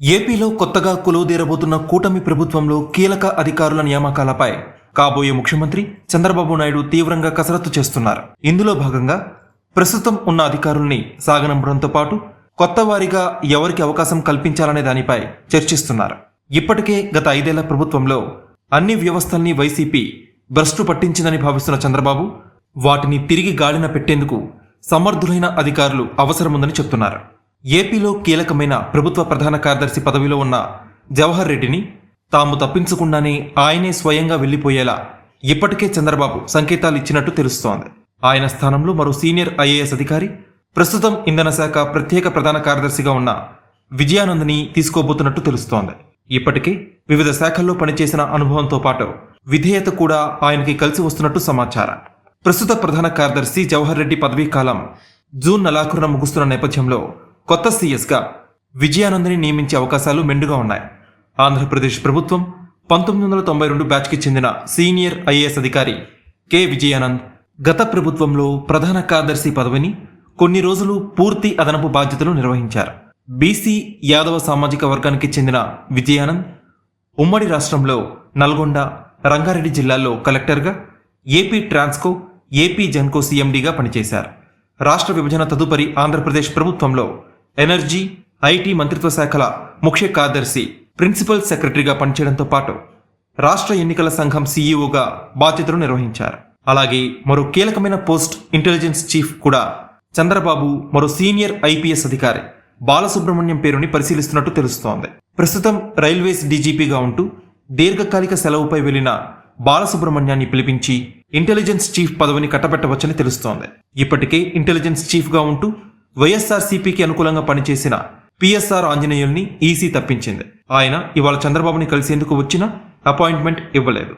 ఏపీలో కొత్తగా కొలువుదీరబోతున్న కూటమి ప్రభుత్వంలో కీలక అధికారుల నియామకాలపై కాబోయే ముఖ్యమంత్రి చంద్రబాబు నాయుడు తీవ్రంగా కసరత్తు చేస్తున్నారు. ఇందులో భాగంగా ప్రస్తుతం ఉన్న అధికారుల్ని సాగనంపడంతో పాటు కొత్త వారిగా ఎవరికి అవకాశం కల్పించాలనే దానిపై చర్చిస్తున్నారు. ఇప్పటికే గత ఐదేళ్ళ ప్రభుత్వంలో అన్ని వ్యవస్థల్ని వైసీపీ భ్రష్టు పట్టించిందని భావిస్తున్న చంద్రబాబు వాటిని తిరిగి గాడిన పెట్టేందుకు సమర్థులైన అధికారులు అవసరముందని చెప్తున్నారు. ఏపీలో కీలకమైన ప్రభుత్వ ప్రధాన కార్యదర్శి పదవిలో ఉన్న జవహర్ రెడ్డిని తాము తప్పించకుండానే ఆయనే స్వయంగా వెళ్ళిపోయేలా ఇప్పటికే చంద్రబాబు సంకేతాలు ఇచ్చినట్టు తెలుస్తోంది. ఆయన స్థానంలో మరో సీనియర్ ఐఏఎస్ అధికారి ప్రస్తుతం ఇంధన శాఖ ప్రత్యేక ప్రధాన కార్యదర్శిగా ఉన్న విజయానందని తీసుకోబోతున్నట్టు తెలుస్తోంది. ఇప్పటికే వివిధ శాఖల్లో పనిచేసిన అనుభవంతో పాటు విధేయత కూడా ఆయనకి కలిసి వస్తున్నట్టు సమాచారం. ప్రస్తుత ప్రధాన కార్యదర్శి జవహర్ రెడ్డి పదవీ కాలం జూన్ నెలాఖరున ముగుస్తున్న నేపథ్యంలో కొత్త సీఎస్గా విజయానందని నియమించే అవకాశాలు మెండుగా ఉన్నాయి. ఆంధ్రప్రదేశ్ ప్రభుత్వం పంతొమ్మిది వందల తొంభై రెండు బ్యాచ్కి చెందిన సీనియర్ ఐఏఎస్ అధికారి కె. విజయానంద్ గత ప్రభుత్వంలో ప్రధాన కార్యదర్శి పదవిని కొన్ని రోజులు పూర్తి అదనపు బాధ్యతలు నిర్వహించారు. బీసీ యాదవ సామాజిక వర్గానికి చెందిన విజయానంద్ ఉమ్మడి రాష్ట్రంలో నల్గొండ రంగారెడ్డి జిల్లాల్లో కలెక్టర్గా ఏపీ ట్రాన్స్కో ఏపీ జెన్కో సీఎండీగా పనిచేశారు. రాష్ట్ర విభజన తదుపరి ఆంధ్రప్రదేశ్ ప్రభుత్వంలో ఎనర్జీ ఐటీ మంత్రిత్వ శాఖల ముఖ్య కార్యదర్శి ప్రిన్సిపల్ సెక్రటరీగా పనిచేయడంతో పాటు రాష్ట్ర ఎన్నికల సంఘం సీఈఓగా బాధ్యతలు నిర్వహించారు. అలాగే మరో కీలకమైన పోస్ట్ ఇంటెలిజెన్స్ చీఫ్ కూడా చంద్రబాబు మరో సీనియర్ ఐపీఎస్ అధికారి బాలసుబ్రహ్మణ్యం పేరుని పరిశీలిస్తున్నట్టు తెలుస్తోంది. ప్రస్తుతం రైల్వేస్ డీజీపీగా ఉంటూ దీర్ఘకాలిక సెలవుపై వెళ్ళిన బాలసుబ్రహ్మణ్యాన్ని పిలిపించి ఇంటెలిజెన్స్ చీఫ్ పదవిని కట్టబెట్టవచ్చని తెలుస్తోంది. ఇప్పటికే ఇంటెలిజెన్స్ చీఫ్గా ఉంటూ వైఎస్ఆర్ సిపికి అనుకూలంగా పనిచేసిన పిఎస్ఆర్ ఆంజనేయుల్ని ఈసీ తప్పించింది. ఆయన ఇవాళ చంద్రబాబుని కలిసేందుకు వచ్చినా అపాయింట్మెంట్ ఇవ్వలేదు.